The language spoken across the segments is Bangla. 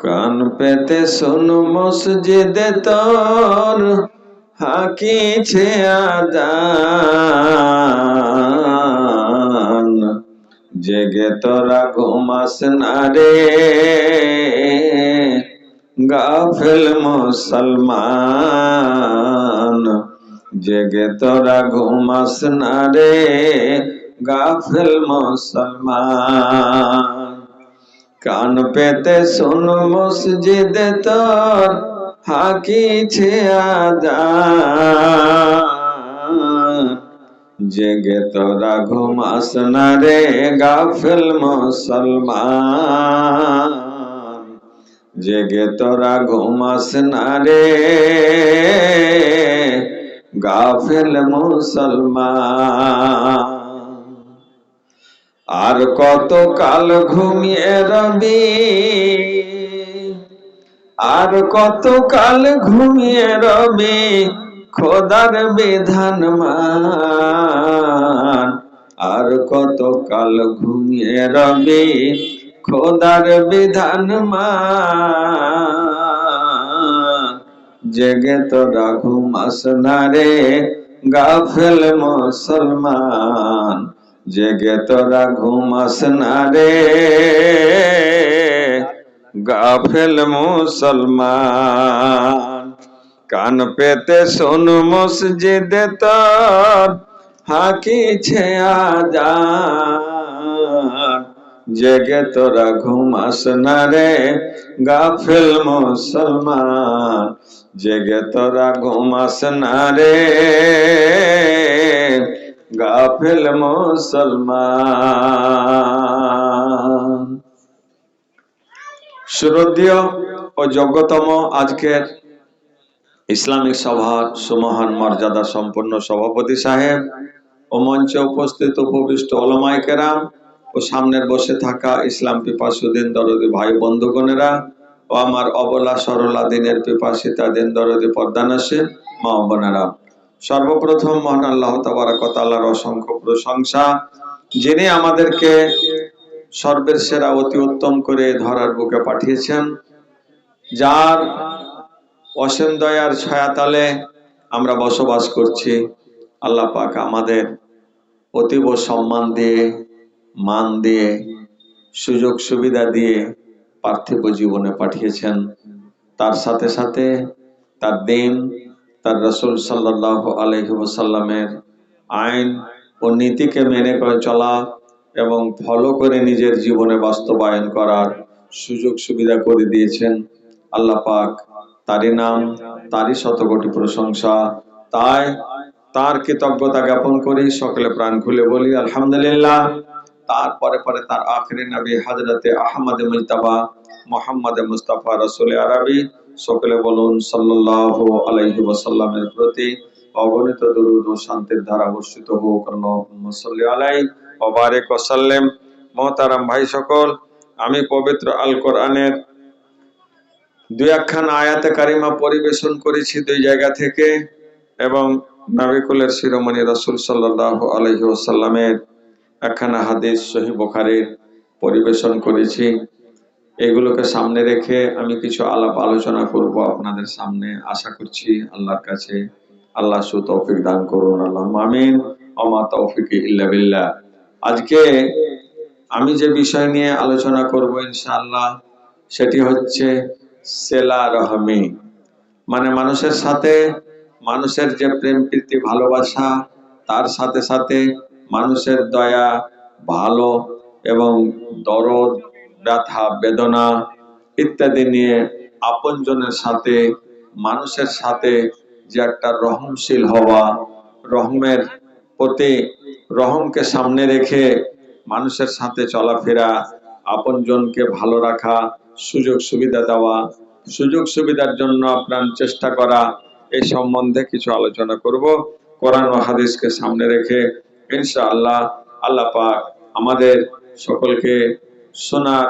কান পেতে শোন মসজিদে তোর হাকিছে আদান জেগে তোরা ঘুমাস না রে, গাফেল মুসলমান। জেগে তোরা ঘুমাস না রে, গাফেল মুসলমান। কান পেতে শোন মসজিদে তোর হাকিছে আদান জেগে তোরা ঘুমাস না রে গাফেল মুসলমান। জেগে তোরা ঘুমাস না রে গাফেল মুসলমান। আর কত কাল ঘুমিয়ে রবি? আর কত কাল ঘুমিয়ে রবি? খোদার বিধান মান আর কত কাল ঘুমিয়ে রবি? খোদার বিধান মান জেগে তোরা ঘুমাস না রে, গাফেল মুসলমান। জেগে তোরা ঘুমাস না রে। গাফেল মুসলমান, কান পেতে শোন মসজিদে তোর হাকিছে আজান। জেগে তোরা ঘুমাস না রে, গাফেল মুসলমান, জেগে তোরা ঘুমাস না রে। গাফেল মুসলমান। শ্রদ্ধেয় ও যোগ্যতম আজকের ইসলামিক সভার সুমহান মর্যাদা সম্পন্ন সভাপতি সাহেব ও মঞ্চে উপস্থিত উপবিষ্ট ওলামাই কেরাম ও সামনের বসে থাকা ইসলাম পিপাসুদ্দিন দরদি ভাই বন্ধুগণেরা ও আমার অবলা সরলা দিনের পিপাসিতা দিন দরদি পর্দানাসীন মা বোনেরা। সর্বপ্রথম মহান আল্লাহ তাবারাকাতালার অসংখ্য প্রশংসা, যিনি আমাদেরকে সর্বের সেরা অতি উত্তম করে ধরার বুকে পাঠিয়েছেন, যার অসীম দয়ার ছায়াতলে আমরা বসবাস করছি। আল্লাহ পাক আমাদের অতীব সম্মান দিয়ে, মান দিয়ে, সুযোগ সুবিধা দিয়ে পার্থিব জীবনে পাঠিয়েছেন। তার সাথে সাথে তার দিন তার রসুল সাল্লাহ আলহি আইন ও নীতিকে মেনে করে চলা এবং ফলো করে নিজের জীবনে বাস্তবায়ন করার সুযোগ সুবিধা করে দিয়েছেন আল্লাহ পাক। তারই নাম, তারই শতকোটি প্রশংসা। তাই তার কৃতজ্ঞতা জ্ঞাপন করি, সকলে প্রাণ খুলে বলি, আলহামদুলিল্লাহ। তারপরে পরে তার আখরি নবী হাজরতে আহমদ মুজতাবা, মোহাম্মদ মুস্তাফা রসুল আরবি সকলে বলুন সাল্লাল্লাহু আলাইহি ওয়াসাল্লামের প্রতি অগণিত দরুদ ও শান্তির ধারা বর্ষিত হোক। আল্লাহুম্মা সাল্লি আলাইহি ওয়া বারিক ভাই সকল, আমি পবিত্র আল কোরআনের দুই একখান আয়াতে কারিমা পরিবেশন করেছি দুই জায়গা থেকে এবং নাবিকুলের শিরোমণি রাসূল সাল্লাল্লাহু আলাইহি ওয়াসাল্লামের একখানা হাদিস সহি বুখারীর পরিবেশন করেছি। এগুলোকে সামনে রেখে আমি কিছু আলাপ আলোচনা করব আপনাদের সামনে। আশা করছি আল্লাহর কাছে আল্লাহ সু তৌফিক দান করুন আল্লাহ আমিন। অমা তৌফিক ইল্লা বিল্লাহ। আজকে আমি যে বিষয় নিয়ে আলোচনা করব ইনশাআল্লাহ, সেটি হচ্ছে সেলা রহমি। মানে মানুষের সাথে, মানুষের যে প্রেম, প্রীতি, ভালোবাসা, তার সাথে সাথে মানুষের দয়া, ভালো এবং দরদ ব্যথা, বেদনা ইত্যাদি নিয়ে আপনজনের সাথে, মানুষের সাথে যে একটা রহমশীল হওয়া, রহমের প্রতি রহমকে সামনে রেখে মানুষের সাথে চলাফেরা, আপনজনকে ভালো রাখা, সুযোগ সুবিধা দেওয়া, সুযোগ সুবিধার জন্য আপনার চেষ্টা করা, এই সম্বন্ধে কিছু আলোচনা করব। কোরআন ও হাদিসকে সামনে রেখে ইনশাআল্লাহ আল্লাহ পাক আমাদের সকলকে শোনার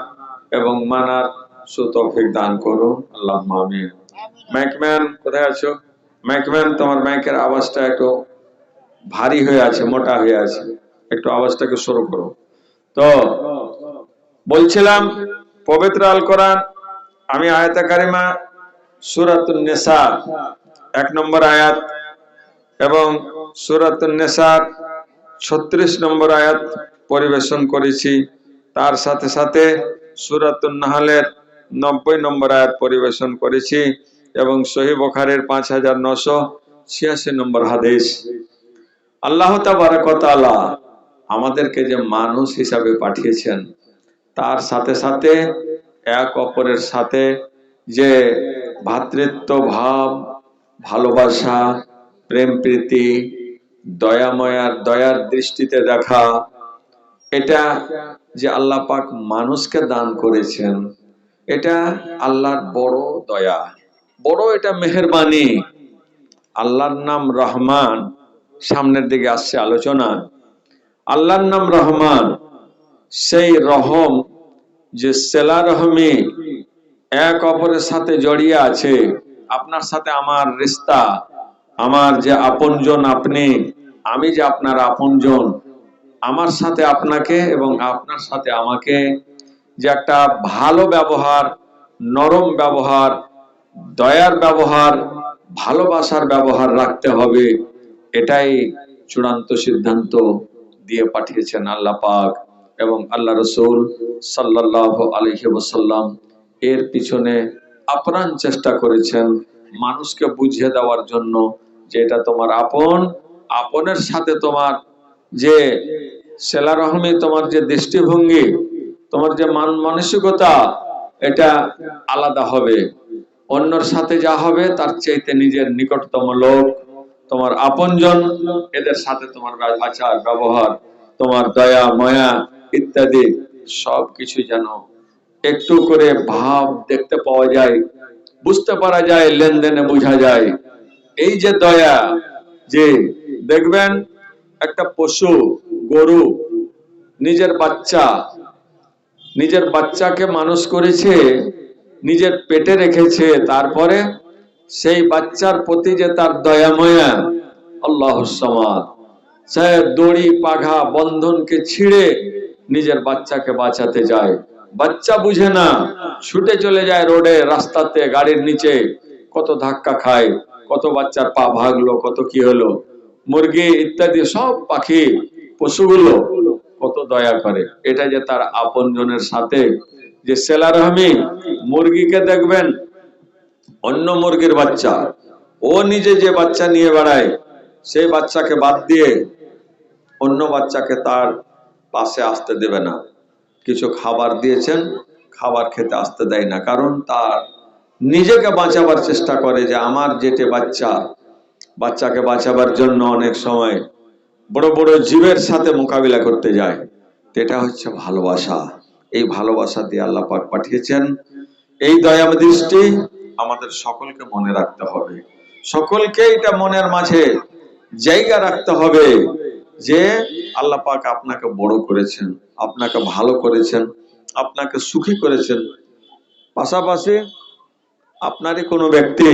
এবং মানার সুতৌফিক দান করুন। আল্লাহ আমিন। ম্যাকম্যান কোথায় আছো? ম্যাকম্যান তোমার মাইকের আওয়াজটা একটু ভারী হয়ে আছে, মোটা হয়ে আছে। একটু আওয়াজটাকে শুরু করো। তো, বলছিলাম, পবিত্র আল কোরআন, আমি আয়াতে কারিমা, সুরাতুন নেসা, এক নম্বর আয়াত, এবং সুরাতুন নেসার ছত্রিশ নম্বর আয়াত পরিবেশন করেছি। তার সাথে সাথে সুরাতুন নাহালের নব্বই নম্বর আয়াত পরিবেশন করেছি এবং সহি বখারের পাঁচ হাজার নশো ছিয়াশি নম্বর হাদিস। আল্লাহ তাবারাকাতালা আমাদেরকে যে মানুষ হিসাবে পাঠিয়েছেন, তার সাথে সাথে এক অপরের সাথে যে ভ্রাতৃত্ব ভাব ভালোবাসা, প্রেম প্রীতি, দয়াময়ার, দয়ার দৃষ্টিতে দেখা, এটা যে আল্লাহ পাক মানুষকে দান করেছেন, এটা আল্লাহর বড় দয়া। বড় এটা মেহেরবানি। আল্লাহর নাম রহমান। সামনের দিকে আসছে আলোচনা। আল্লাহর নাম রহমান। সেই রহম যে সেলা রহমি এক অপরের সাথে জড়িয়ে আছে। আপনার সাথে আমার রিস্তা, আমার যে আপনজন আপনি, আমি যে আপনার আপনজন আমার সাথে আপনাকে এবং আপনার সাথে আমাকে যে একটা ভালো ব্যবহার, নরম ব্যবহার, দয়ার ব্যবহার, ভালোবাসার ব্যবহার রাখতে হবে, এটাই চূড়ান্ত সিদ্ধান্ত দিয়ে পাঠিয়েছেন আল্লাহ পাক এবং আল্লাহ রসুল সাল্লাহ আলহি ওসাল্লাম এর পিছনে আপ্রাণ চেষ্টা করেছেন মানুষকে বুঝিয়ে দেওয়ার জন্য যে এটা তোমার আপন, আপনের সাথে তোমার যে সেলা রহমে তোমার যে দৃষ্টিভঙ্গি, তোমার যে মান মানসিকতা, এটা আলাদা হবে। অন্যর সাথে যা হবে, তার চাইতে নিজের নিকটতম লোক, তোমার আপনজন, এদের সাথে তোমার আচার, ব্যবহার, তোমার দয়া, মায়া ইত্যাদি সব কিছু যেন একটু করে ভাব দেখতে পাওয়া যায়, বুঝতে পারা যায়, লেনদেনে বোঝা যায়। এই যে দয়া, যে দেখবেন একটা পশু, গরু, নিজের বাচ্চা, নিজের বাচ্চাকে মানুষ করেছে, নিজের পেটে রেখেছে, তারপরে সেই বাচ্চার প্রতি যে তার দয়াময়া আল্লাহ সে দড়ি, পাঘা, বন্ধনকে ছিঁড়ে নিজের বাচ্চাকে বাঁচাতে যায়। বাচ্চা বুঝে না, ছুটে চলে যায় রোডে, রাস্তাতে, গাড়ির নিচে, কত ধাক্কা খায়, কত বাচ্চার পা ভাগলো, কত কি হলো। মুরগি ইত্যাদি সব পাখি, পশুগুলো কত দয়া করে। এটা যে তার আপনজনের সাথে। যে সেলা রহমি মুরগিকে দেখবেন, অন্য মুরগির বাচ্চা। ও নিজে যে বাচ্চা নিয়ে বেড়ায়, সেই বাচ্চাকে বাদ দিয়ে অন্য বাচ্চাকে তার পাশে আসতে দেবে না। কিছু খাবার দিয়েছেন, খাবার খেতে আসতে দেয় না। কারণ তার নিজেকে বাঁচাবার চেষ্টা করে যে, আমার যেটে বাচ্চা বাচ্চাকে বাঁচাবার জন্য অনেক সময় বড় বড় জীবের সাথে মোকাবিলা করতে যায়। এটা হচ্ছে ভালোবাসা। এই ভালোবাসা দিয়ে আল্লাহ পাক পাঠিয়েছেন। এই দয়া দৃষ্টি আমাদের সকলকে মনে রাখতে হবে। সকলকে এটা মনের মাঝে জায়গা রাখতে হবে যে আল্লাহ পাক আপনাকে বড় করেছেন, আপনাকে ভালো করেছেন, আপনাকে সুখী করেছেন। পাশাপাশি আপনারই কোনো ব্যক্তি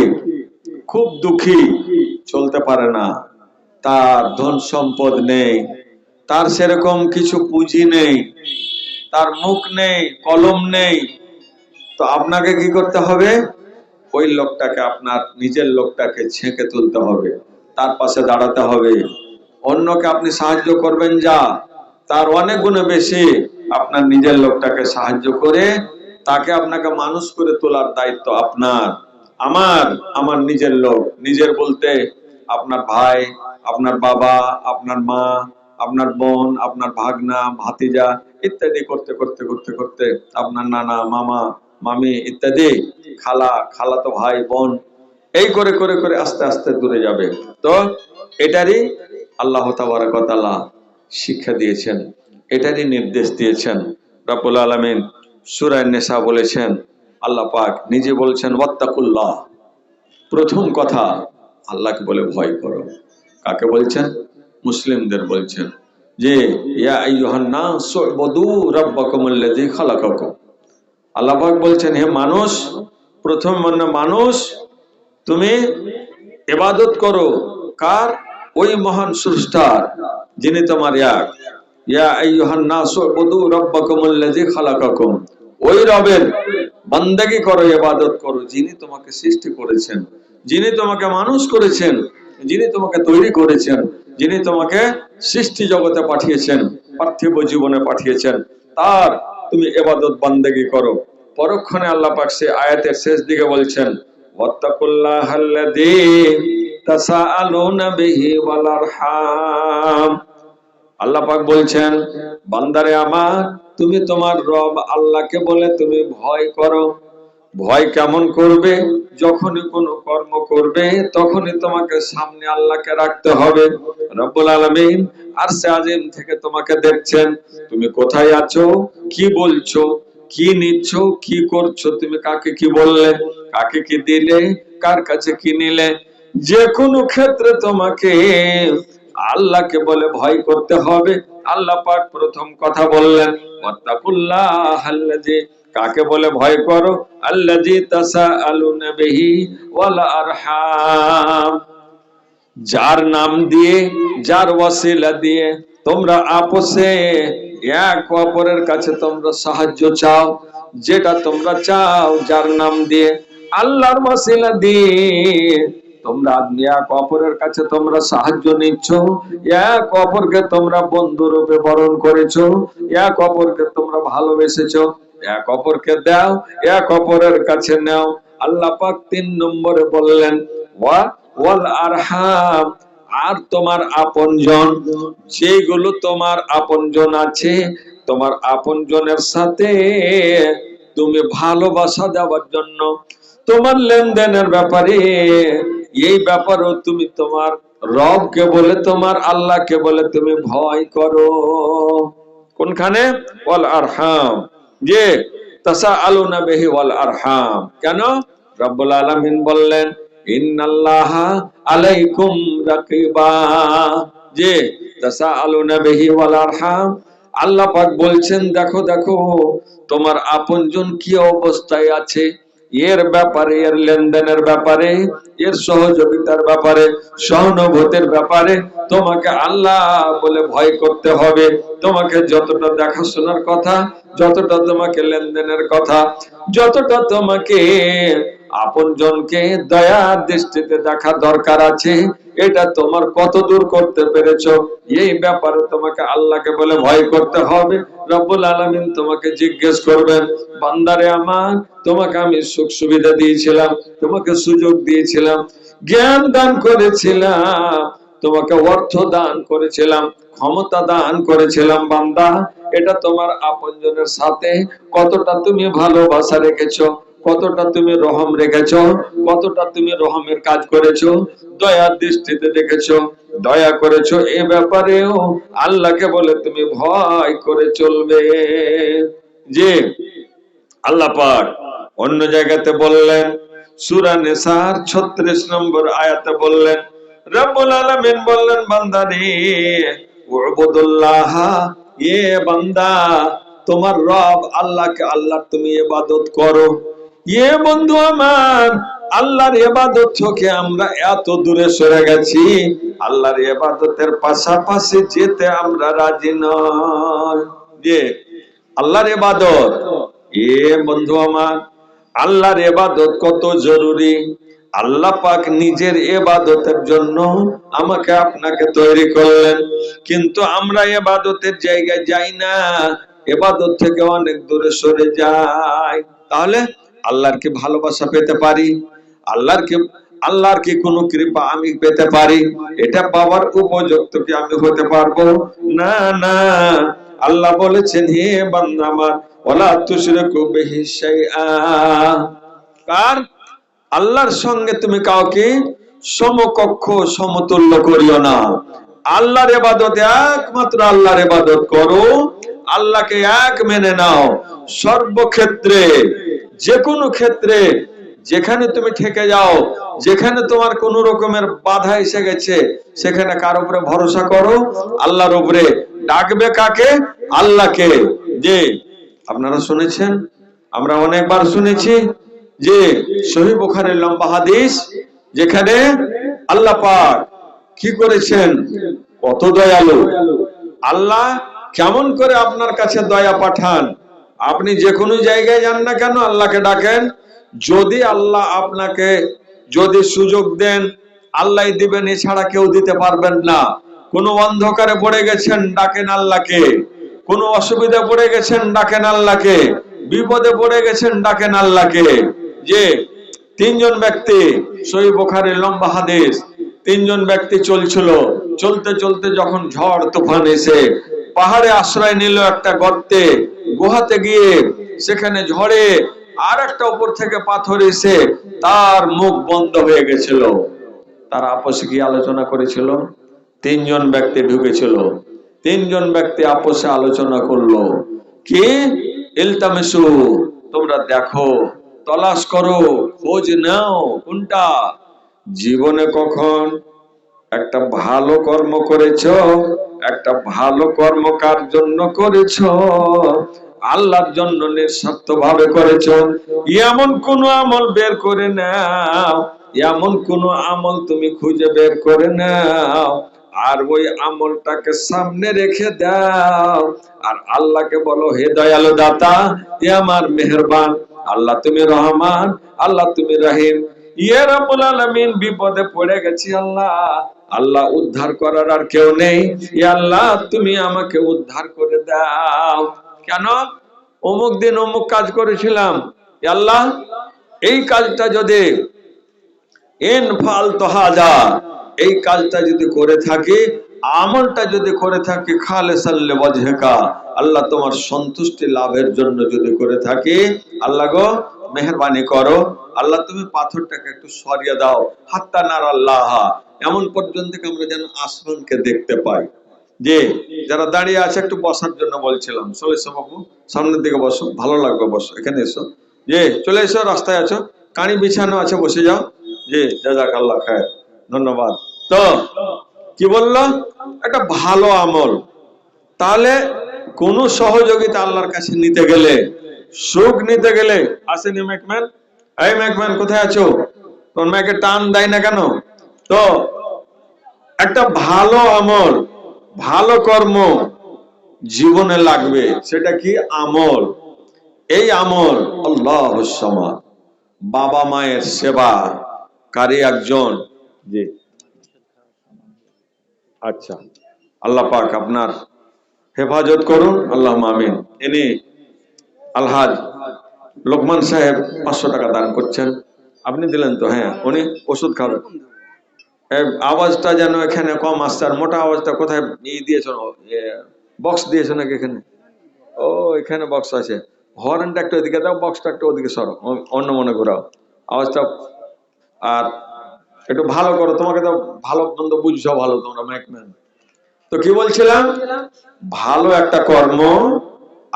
খুব দুঃখী চলতে পারে না। তার ধন সম্পদ নেই। তার সেরকম কিছু পুঁজি নেই। তার মুখ নেই, কলম নেই। তো আপনাকে কি করতে হবে? ওই লোকটাকে, আপনার নিজের লোকটাকে ছেঁকে তুলতে হবে। তার পাশে দাঁড়াতে হবে। অন্যকে আপনি সাহায্য করবেন যা। তার অনেক গুণে বেশি আপনার নিজের লোকটাকে সাহায্য করে, তাকে আপনাকে মানুষ করে তোলার দায়িত্ব আপনার। আমার আমার নিজের লোক। নিজের বলতে আপনার ভাই, আপনার বাবা, আপনার মা, আপনার বোন, আপনার ভাগনা, ভাতিজা ইত্যাদি করতে করতে করতে করতে আপনার নানা, মামা, মামি ইত্যাদি, খালা খালা তো ভাই, বোন এই করে করে করে আস্তে আস্তে দূরে যাবে। তো এটারই আল্লাহ তাবারাকাতালা শিক্ষা দিয়েছেন, এটারই নির্দেশ দিয়েছেন। রাবুল আলমিন সুরায় নেশা বলেছেন আল্লাহ পাক নিজে বলছেন, ওয়াত্তাকুল্লাহ। প্রথম কথা, আল্লাহকে বলে ভয় করো। কাকে বলছেন? মুসলিমদের বলছেন যে আইয়ুহান নাস উবুদু রাব্বাকুমুল্লাযী খালাকাকুম। আল্লাহ পাক বলছেন, হে মানুষ, প্রথম মানে মানুষ, তুমি ইবাদত করো। কার? ওই মহান স্রষ্টার, যিনি তোমার এক। ইয়া আইয়ুহান নাস উবুদু রাব্বাকুমুল্লাযী খালাকাকুম। ওই রবের বান্দাগি করো, ইবাদত করো, যিনি তোমাকে সৃষ্টি করেছেন, যিনি তোমাকে মানুষ করেছেন, যিনি তোমাকে তৈরি করেছেন, যিনি তোমাকে সৃষ্টি জগতে পাঠিয়েছেন, পার্থিব জীবনে পাঠিয়েছেন, তার তুমি এবাদত বান্দেগি করো। পরক্ষণে আল্লাহ পাক সে আয়াতের শেষ দিকে বলছেন আল্লাহ পাক বলছেন, বান্দারে আমার তুমি তোমার রব আল্লাহকে বলে তুমি ভয় করো। ভয় কেমন করবে? যখনই কোনো কর্ম করবে, তখনই তোমাকে সামনে আল্লাহকে রাখতে হবে। রব্বুল আলামিন আর আজিম থেকে তোমাকে দেখছেন। তুমি কোথায় আছো? কি বলছো? কি নিচ্ছ? কি করছ? তুমি কাকে কি বললে? কাকে কি দিলে? কার কাছে কি নিলে? যে কোনো ক্ষেত্রে তোমাকে আল্লাহকে বলে ভয় করতে হবে। আল্লাহ পাক প্রথম কথা বললেন কাকে বলে ভয় করো? আরহাম যার নাম দিয়ে, যার ওয়াসিলা দিয়ে তোমরা আপসে এক অপরের কাছে তোমরা সাহায্য চাও, যেটা তোমরা চাও, যার নাম দিয়ে আল্লাহর ওয়াসিলা দিয়ে তোমরা এক অপরের কাছে তোমরা সাহায্য নিচ্ছ। এক অপরকে তোমরা বন্ধু রূপে বরণ করেছ। এক অপরকে তোমরা ভালোবেসেছো। এক অপরকে দাও এক অপরের কাছে নাও। আল্লাহ পাক তিন নম্বরে বললেন, ওয়া, ওয়াল আরহাম, আর তোমার আপনজন যেগুলো তোমার আপনজন আছে, তোমার আপনজনের সাথে তুমি ভালোবাসা দেওয়ার জন্য তোমার লেনদেনের ব্যাপারে। এই ব্যাপারেও তুমি তোমার রবকে বলে, তোমার আল্লাহকে বলে তুমি ভয় করো। কোনখানে? ওয়াল আরহাম। যে তাসা আলু বেহি ওয়াল আরহাম। কেন? রব্বুল আলামিন বললেন, ইন্নাল্লাহ আলাইকুম রাকিবা। যে তাসা আলু বেহি ওয়াল আরহাম। আল্লাহ পাক বলছেন, দেখো দেখো, তোমার আপনজন কি অবস্থায় আছে? এর ব্যাপারে, এর লেনদেনের ব্যাপারে, এর সহযোগিতার ব্যাপারে, সহানুভূতির ব্যাপারে তোমাকে আল্লাহ বলে ভয় করতে হবে। তোমাকে যতটা দেখাশোনার কথা, যতটা তোমাকে লেনদেনের কথা, যতটা তোমাকে আপন জনকে দয়ার দৃষ্টিতে দেখা দরকার আছে। এটা তোমার কত দূর করতে পেরেছ? এই ব্যাপারে তোমাকে আল্লাহকে বলে ভয় করতে হবে। রব্বুল আলামিন তোমাকে জিজ্ঞেস করবেন, বান্দারে আমার, তোমাকে আমি সুখ সুবিধা দিয়েছিলাম, তোমাকে সুযোগ দিয়েছিলাম, জ্ঞান দান করেছিলাম, তোমাকে অর্থ দান করেছিলাম, ক্ষমতা দান করেছিলাম, বান্দা। এটা তোমার আপনজনের সাথে কতটা তুমি ভালোবাসা রেখেছো? কতটা তুমি রহম রেখেছো? কতটা তুমি রহমের কাজ করেছ? দয়ার দৃষ্টিতে দেখেছ, দয়া করেছ। এ ব্যাপারেও আল্লাহকে বলে তুমি ভয় করে চলবে। যে আল্লাহ পাক অন্য জায়গাতে বললেন, সূরা নিসার 36 নম্বর আয়াতে বললেন, রব্বুল আলামিন বললেন বান্দা রে উবুদুল্লাহ, এ বান্দা, তোমার রব আল্লাহকে আল্লাহর তুমি ইবাদত করো। এ বন্ধু আমার, আল্লাহর ইবাদত থেকে আমরা এত দূরে সরে গেছি। আল্লাহর ইবাদতের পাশাপাশি যেতে আমরা রাজি নয় আল্লাহর ইবাদত। এ বন্ধু আমার, আল্লাহর এবাদত কত জরুরি। আল্লাহ পাক নিজের এবাদতের জন্য আমাকে আপনাকে তৈরি করলেন। কিন্তু আমরা এবাদতের জায়গায় যাই না এবাদত থেকে অনেক দূরে সরে যাই। তাহলে আল্লাহর কি ভালোবাসা পেতে পারি আল্লাহর কি আল্লাহর কি কোনো কৃপা আমি পেতে পারি, এটা পাওয়ার উপযুক্ত কি আমি হতে পারব? না না। আল্লাহ বলেছেন, হে বান্দা আমার ওলা তুশরিকু বিহি শাইআ। কার? আল্লাহর সঙ্গে তুমি কাউকে সমকক্ষ, সমতুল্য করিও না। আল্লাহর ইবাদত একমাত্র আল্লাহর ইবাদত করো, আল্লাহকে এক মেনে নাও। সর্বক্ষেত্রে যে কোনো ক্ষেত্রে, যেখানে তুমি ঠেকে যাও, যেখানে তোমার কোন রকমের বাধা এসে গেছে, সেখানে কার উপরে ভরসা করো? আল্লাহর উপরে। ডাকবে কাকে? আল্লাহকে। যে আপনারা শুনেছেন? আমরা অনেকবার শুনেছি যে সহি বুখারের লম্বা হাদিস যেখানে আল্লাহ পাক কি করেছেন? কত দয়ালু। আল্লাহ কেমন করে আপনার কাছে দয়া পাঠান? আপনি যে কোনো জায়গায় যান না কেন, আল্লাহকে ডাকেন। যদি আল্লাহ আপনাকে যদি সুযোগ দেন আল্লাহ দিবেন এছাড়া কেউ দিতে পারবেন না। কোনো অন্ধকারে পড়ে গেছেন, ডাকেন আল্লাহকে। কোনো অসুবিধা পড়ে গেছেন, ডাকেন আল্লাহকে। বিপদে পড়ে গেছেন, ডাকেন আল্লাহকে। যে তিনজন ব্যক্তি, সই বোখারের লম্বা হাদিস, তিনজন ব্যক্তি চলছিল। চলতে চলতে যখন ঝড় তুফান এসে পাহাড়ে আশ্রয় নিল একটা গর্তে গুহাতে গিয়ে সেখানে ঝড়ে আর একটা উপর থেকে পাথর এসে তার মুখ বন্ধ হয়ে গেছিল। তারা আপসে গিয়ে আলোচনা করেছিল। তিনজন ব্যক্তি ঢুকেছিল। তিনজন ব্যক্তি আপসে আলোচনা করল, কি? ইলতামিসু, তোমরা দেখো, তলাশ করো, খোঁজ নাও, কোনটা? জীবনে কখন একটা ভালো কর্ম করেছ, একটা ভালো কর্ম কার জন্য করেছ আল্লাহর জন্য নিঃস্বার্থ ভাবে করেছ। এমন কোন আমল বের করে নাও। এমন কোন আমল তুমি খুঁজে বের করে নাও। আর ওই আমলটাকে সামনে রেখে দাও। আর আল্লাহকে বলো, হে দয়ালু দাতা এ আমার মেহেরবান, আল্লাহ তুমি রহমান, আল্লাহ তুমি রহিম। ইয়ে রাব্বুল আলামিন, বিপদে পড়ে গেছি আল্লাহ। আল্লাহ উদ্ধার করার আর কেউ নেই। আল্লাহ, তুমি আমাকে উদ্ধার করে দাও। কেন? অমুক দিন অমুক কাজ করেছিলাম। আল্লাহ, এই কাজটা যদি এন ফাল হাজা, এই কাজটা যদি করে থাকি, আমলটা যদি করে থাকি খালে সাল্লে বজহেকা আল্লাহ তোমার সন্তুষ্টি লাভের জন্য যদি করে থাকি, আল্লাহ গো, মেহরবানি করো। আল্লাহ তুমি পাথরটাকে একটু সরিয়ে দাও। হাত্তা নার আল্লাহ এমন পর্যন্ত আমরা যেন আসমানকে দেখতে পাই। যে যারা দাঁড়িয়ে আছে একটু বসার জন্য বলছিলাম। চলে এসো বাবু, সামনের দিকে বসো, ভালো লাগবে বসো, এখানে এসো। যে চলে এসো, রাস্তায় আছো। কানি বিছানো আছে, বসে যাও। জাজাক আল্লাহ খায় ধন্যবাদ। তো, কি বলল? একটা ভালো আমল। তাহলে কোন সহযোগিতা আল্লাহর কাছে নিতে গেলে, সুখ নিতে গেলে, আসেনি ম্যাকম্যান। এই ম্যাকম্যান, কোথায় আছো? তোর ম্যাকে টান দেয় না কেন? তো, একটা ভালো আমল। ভালো কর্ম জীবনে লাগবে, সেটা কি আমল? এই আমল আল্লাহ বাবা মায়ের সেবা, কারি একজন, জি। আচ্ছা আল্লাহ পাক আপনার হেফাজত করুন আল্লাহ মামিন ইনি আলহাজ লোকমান সাহেব পাঁচশো টাকা দান করছেন। আপনি দিলেন তো হ্যাঁ উনি ওষুধ খাবেন আওয়াজটা যেন এখানে কম আসছে, আর মোটা আওয়াজটা কোথায় ই দিয়েছ বক্স দিয়েছ নাকি এখানে? ও, এখানে বক্স আছে। হর্নটা একটু ওদিকে দাও বক্সটা একটু ওদিকে সরো অন্য মনে ঘোরাও। আওয়াজটা, আর একটু ভালো করো, তোমাকে তো ভালো মন্দ বুঝছ ভালো তোমরা ম্যাকম্যান তো কি বলছিলাম? ভালো একটা কর্ম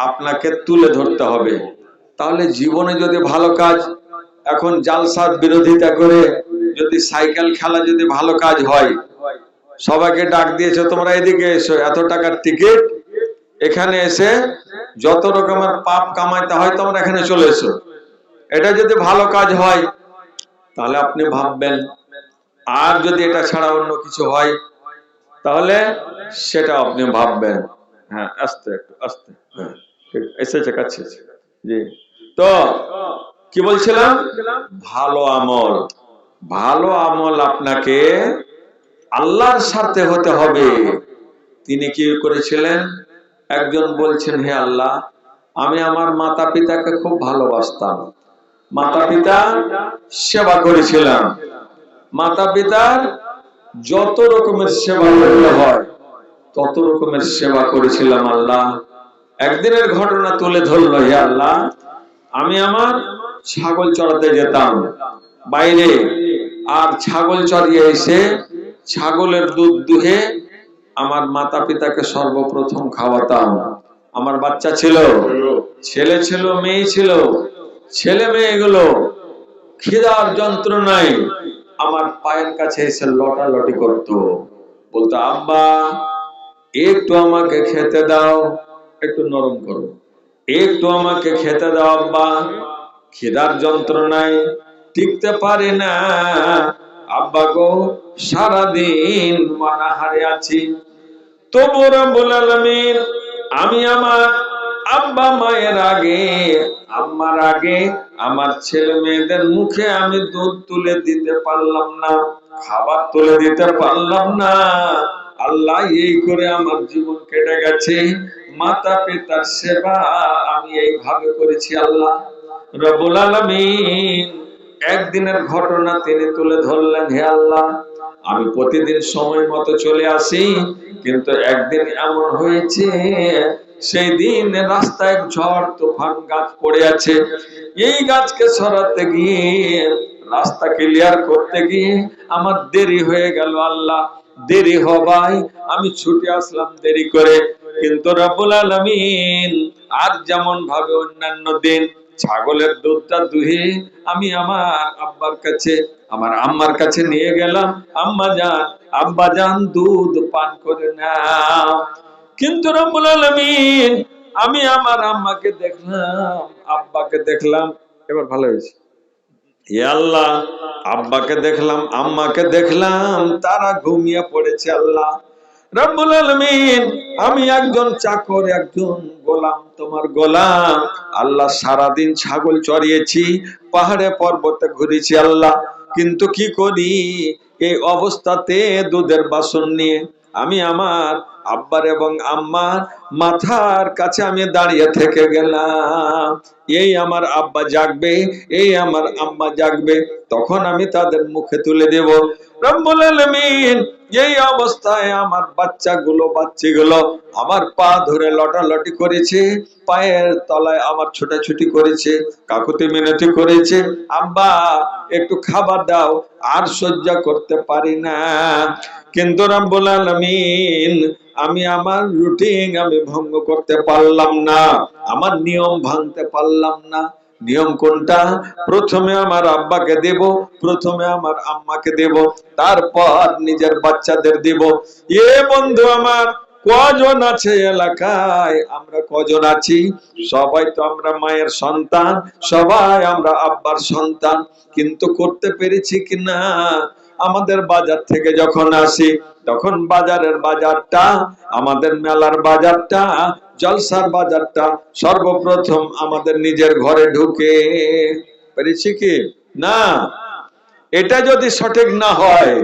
আপনাকে তুলে ধরতে হবে। তাহলে জীবনে যদি ভালো কাজ, এখন জালসার বিরোধিতা করে যদি সাইকেল খেলা যদি ভালো কাজ হয়, সবাইকে ডাক দিয়েছ, তোমরা এদিকে এসো, এত টাকার টিকিট। এখানে এসে যত রকমের পাপ কামাইতে হয়, তোমরা এখানে চলে এসো। এটা যদি ভালো কাজ হয়, তাহলে আপনি ভাববেন, আর যদি এটা ছাড়া অন্য কিছু হয়, তাহলে সেটা আপনি ভাববেন। হ্যাঁ আস্তে একটু, আস্তে। হ্যাঁ এসেছে, কাছে জি। তো, কি বলছিলাম? ভালো আমল। ভালো আমল আপনাকে আল্লাহর সাথে হতে হবে। তিনি কি করেছিলেন? একজন বলছেন, হে আল্লাহ, আমি আমার মাতা পিতাকে খুব ভালোবাসতাম। মাতা পিতা সেবা করেছিলাম। মাতা পিতার যত রকমের সেবা করতে হয়, তত রকমের সেবা করেছিলাম আল্লাহ। একদিনের ঘটনা তুলে ধরলো, হে আল্লাহ, আমি আমার ছাগল চড়াতে যেতাম। বাইরে আর ছাগল চড়িয়ে এসে ছাগলের দুধ দুহে আমার মাতা পিতাকে সর্বপ্রথম খাওয়াতাম। আমার বাচ্চা ছিল, ছেলে ছিল, মেয়ে ছিল, ছেলে মেয়ে মেয়েগুলো খিদার যন্ত্রণায় আমার পায়ের কাছে এসে লটালটি করতো। বলতো, আব্বা, একটু আমাকে খেতে দাও, একটু নরম করো। একটু আমাকে খেতে দাও, আব্বা। খিদার যন্ত্রণায় টিকতে পারে না। আব্বা গো, সারাদিন মানাহারে আছি। তবু রব্বুল আলামিন, আমি আমার আব্বা মায়ের আগে, আম্মার আগে আমার ছেলে মেয়েদের মুখে আমি দুধ তুলে দিতে পারলাম না, খাবার তুলে দিতে পারলাম না। আল্লাহ এই করে আমার জীবন কেটে গেছে। মাতা পিতার সেবা আমি এইভাবে করেছি আল্লাহ। রবুল আলমিন একদিনের ঘটনা তিনি তুলে ধরলেন, হে আল্লাহ, আমি প্রতিদিন সময় মতো চলে আসি, কিন্তু একদিন এমন হয়েছে, সেই দিন রাস্তায় ঝড়, তুফান গাছ পড়ে আছে। এই গাছকে সরাতে গিয়ে, রাস্তা ক্লিয়ার করতে গিয়ে আমার দেরি হয়ে গেল, আল্লাহ, দেরি হবাই, আমি ছুটে আসলাম দেরি করে। কিন্তু রব্বুল আলামিন আর যেমন ভাবে অন্যান্য দিন ছাগলের দুধটা দুহে, আমি আমার আব্বার কাছে, আমার আম্মার কাছে নিয়ে গেলাম, আম্মা যান, আব্বা যান দুধ পান করে নাও। কিন্তু রব্বুল আলামিন, আমি আমার আম্মাকে দেখলাম, আব্বাকে দেখলাম, এবার ভালো হয়েছে। আল্লাহ, আব্বাকে দেখলাম, আম্মাকে দেখলাম, তারা ঘুমিয়ে পড়েছে আল্লাহ। রব্বুল আলমিন, আমি একজন চাকর, একজন গোলাম, তোমার গোলাম। আল্লাহ সারাদিন ছাগল চড়িয়েছি, পাহাড়ে পর্বতে ঘুরেছি আল্লাহ। কিন্তু কি করি? এই অবস্থাতে দুধের বাসন নিয়ে আমি আমার আব্বার এবং আম্মার মাথার কাছে আমি দাঁড়িয়ে থেকে গেলাম। এই আমার আব্বা জাগবে, এই আমার আম্মা জাগবে, তখন আমি তাদের মুখে তুলে দেব। আলামিন, এই অবস্থায় আমার বাচ্চাগুলো বাচ্চাগুলো আমার পা ধরে লটালটি করেছে, পায়ের তলায় আমার ছোটাছুটি করেছে, কাকুতি মিনতি করেছে, আব্বা একটু খাবার দাও, আর সহ্য করতে পারি না। কিন্তু রব্বুল আলামিন, আমি আমার রুটিন আমি ভঙ্গ করতে পারলাম না, আমার নিয়ম ভাঙতে পারলাম না। নিয়ম কোনটা? প্রথমে আমার আব্বাকে দেব, প্রথমে আমার আম্মাকে দেব, তারপর নিজের বাচ্চাদের দেব। এ বন্ধু আমার, কজন আছে এলাকায়? আমরা কজন আছি? সবাই তো আমরা মায়ের সন্তান, সবাই আমরা আব্বার সন্তান। কিন্তু করতে পেরেছি কিনা? আমাদের বাজার থেকে যখন আসি, তখন বাজারের বাজারটা, আমাদের মেলার বাজারটা, জলসার বাজারটা সর্বপ্রথম আমাদের নিজের ঘরে ঢুকে। পেরেছি কি? না। এটা যদি সঠিক না হয়,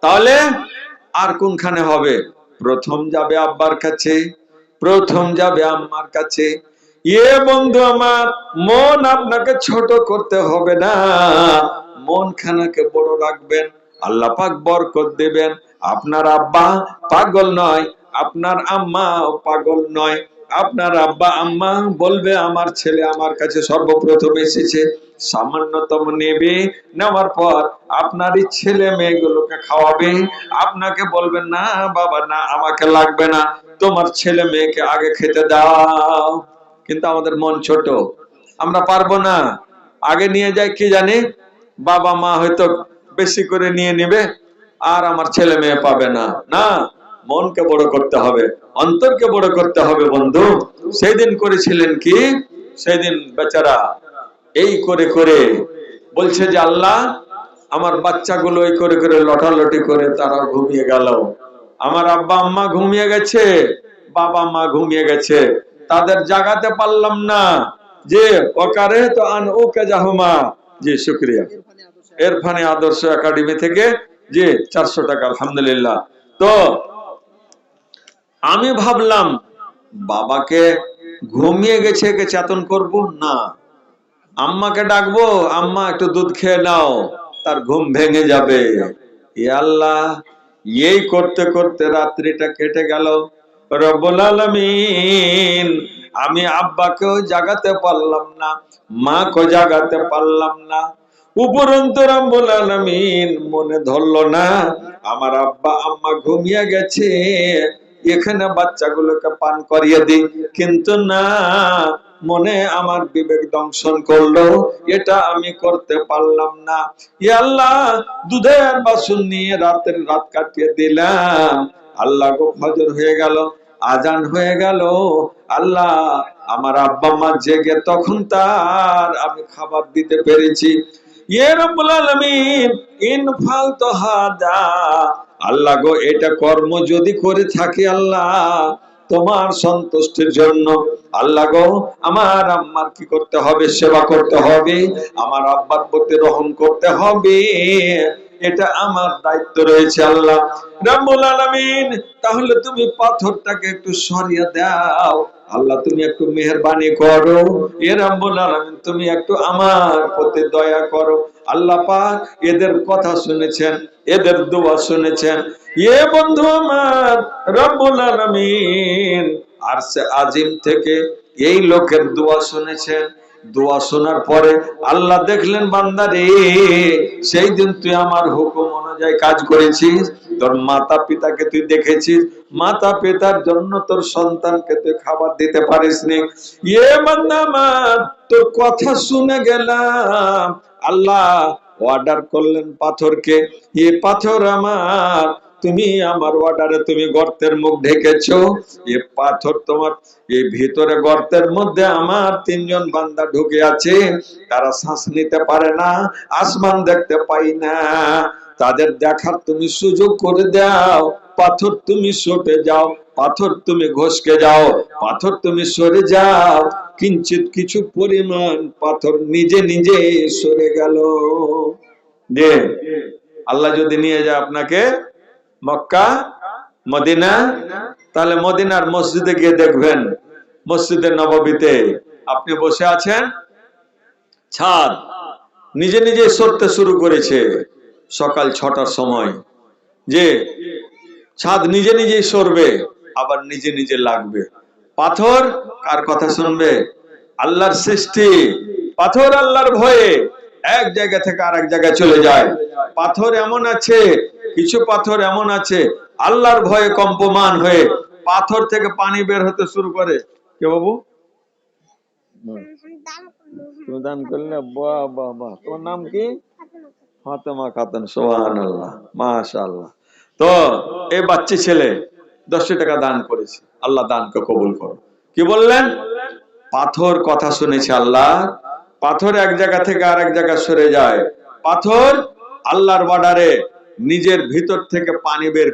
তাহলে আর কোনখানে হবে? প্রথম যাবে আব্বার কাছে, প্রথম যাবে আম্মার কাছে। ইয়ে বন্ধু আমার, মন আপনাকে ছোট করতে হবে না। মন খানাকে বড় রাখবেন আল্লাহ পাক বরকত দেবেন। আপনার আব্বা পাগল নয়, আপনার আম্মা পাগল নয়। আপনার আব্বা, আম্মা বলবে, আমার ছেলে আমার কাছে সর্বপ্রথম এসেছে। সামান্যতম নেবে। নেওয়ার পর আপনারই ছেলে মেয়েগুলোকে খাওয়াবে। আপনাকে বলবেন না বাবা, না, আমাকে লাগবে না। তোমার ছেলে মেয়েকে আগে খেতে দাও। কিন্তু আমাদের মন ছোট। আমরা পারব না। আগে নিয়ে যাই কি জানি? বাবা, মা হয়তো বেশি করে নিয়ে নেবে, আর আমার ছেলে মেয়ে পাবে না। না, মনকে বড় করতে হবে, অন্তরকে বড় করতে হবে বন্ধু। সেই দিন করেছিলেন কি? সেই দিন বেচারা এই করে করে বলছে যে, আল্লাহ, আমার বাচ্চাগুলো এই করে করে লটালটি করে তারা ঘুমিয়ে গেল। আমার আব্বা আম্মা ঘুমিয়ে গেছে, বাবা মা ঘুমিয়ে গেছে। তাদের জাগাতে পারলাম না। যে ওকারে তো আন ওকে জাহুমা জি, শুক্রিয়া। এরফানে আদর্শ একাডেমি থেকে জি চারশো টাকা, আলহামদুলিল্লাহ। তো আমি ভাবলাম, বাবাকে ঘুমিয়ে গেছে, একে চেতন করব? না। আম্মাকে ডাকবো, আম্মা একটু দুধ খেয়ে নাও, তার ঘুম ভেঙে যাবে। আল্লাহ, এই করতে করতে রাত্রিটা কেটে গেল। আমি আব্বাকেও জাগাতে পারলাম না, মাকেও জাগাতে পারলাম না। মনে ধরলো না, আমার আব্বা, আম্মা ঘুমিয়ে গেছে। এখানে বাচ্চাগুলোকে পান করিয়ে দিই। কিন্তু না, মনে আমার বিবেক দংশন করল। এটা আমি করতে পারলাম না। আল্লাহ, দুধের বাসন নিয়ে রাতের রাত কাটিয়ে দিলাম। আল্লাহ গো ফজর হয়ে গেল, আজান হয়ে গেল। আল্লাহ, আমার আব্বা মা জেগে, তখন তার আমি খাবার দিতে পেরেছি। আল্লাহ গো, এটা কর্ম যদি করে থাকি আল্লাহ, তোমার সন্তুষ্টির জন্য। আল্লাহ গো, আমার আম্মার কি করতে হবে? সেবা করতে হবে। আমার আব্বার প্রতি রহম করতে হবে। এটা আমার দায়িত্ব রয়েছে আল্লাহ। রাব্বুল আলামিন, তাহলে তুমি পাথরটাকে একটু সরিয়ে দাও। আল্লাহ, তুমি একটু মেহরবানি করো। এ রাব্বুল তুমি একটু আমার প্রতি দয়া করো। আল্লাহ পাক এদের কথা শুনেছেন, এদের দোয়া শুনেছেন। এ বন্ধু আমার, রব্বুল আলামিন, আর সে আজিম থেকে এই লোকের দোয়া শুনেছেন। দোয়া শোনার পরে আল্লাহ দেখলেন বান্দা রে সেই দিন তুই আমার হুকুম অনুযায়ী কাজ করেছিস, তোর মাতা পিতাকে তুই দেখেছিস, মাতা পিতার জন্য তোর সন্তানকে তুই খাবার দিতে পারিসনি। ইয়ে বান্দা আমার, তোর কথা শুনে গেলাম। আল্লাহ অর্ডার করলেন পাথরকে, এ পাথর আমার তুমি আমার অর্ডারে তুমি গর্তের মুখ ঢেকেছো, এ পাথর তোমার এই ভিতরে গর্তের মধ্যে আমার তিনজন বান্দা ঢুকে আছে, তারা শ্বাস নিতে পারে না, আসমান দেখতে পাই না। তাদের দেখার তুমি সুযোগ করে দাও, পাথর তুমি সটে যাও, পাথর তুমি ঘষকে যাও, পাথর তুমি সরে যাও, কিঞ্চিত কিছু পরিমাণ পাথর নিজে নিজে সরে গেল। যে আল্লাহ যদি নিয়ে যায় আপনাকে মক্কা, মদিনা। তাহলে মদিনার মসজিদে গিয়ে দেখবেন মসজিদের নববীতে আপনি বসে আছেন, ছাদ। নিজে নিজে সরতে শুরু করেছে সকাল ছটার সময়। যে ছাদ নিজে নিজেই সরবে, আবার নিজে নিজে লাগবে। পাথর কার কথা শুনবে? আল্লাহর সৃষ্টি। পাথর আল্লাহর ভয়ে এক জায়গা থেকে আর এক জায়গায় চলে যায়। পাথর এমন আছে কিছু পাথর এমন আছে আল্লাহর ভয়ে কম্পমান হয়ে পাথর থেকে পানি বের হতে শুরু করে। কে বাবু? তুমি দান করলে বাহ বাহ বাহ। তোমার নাম কি? ফাতেমা খাতুন সোহান আল্লাহ তো এই বাচ্চা ছেলে দশটি টাকা দান করেছে। আল্লাহ দানকে কবুল করো। কি বললেন? পাথর কথা শুনেছে আল্লাহ। পাথর এক জায়গা থেকে আরেক জায়গা সরে যায়। পাথর আল্লাহর বাডারে নিজের ভিতর থেকে পানি বের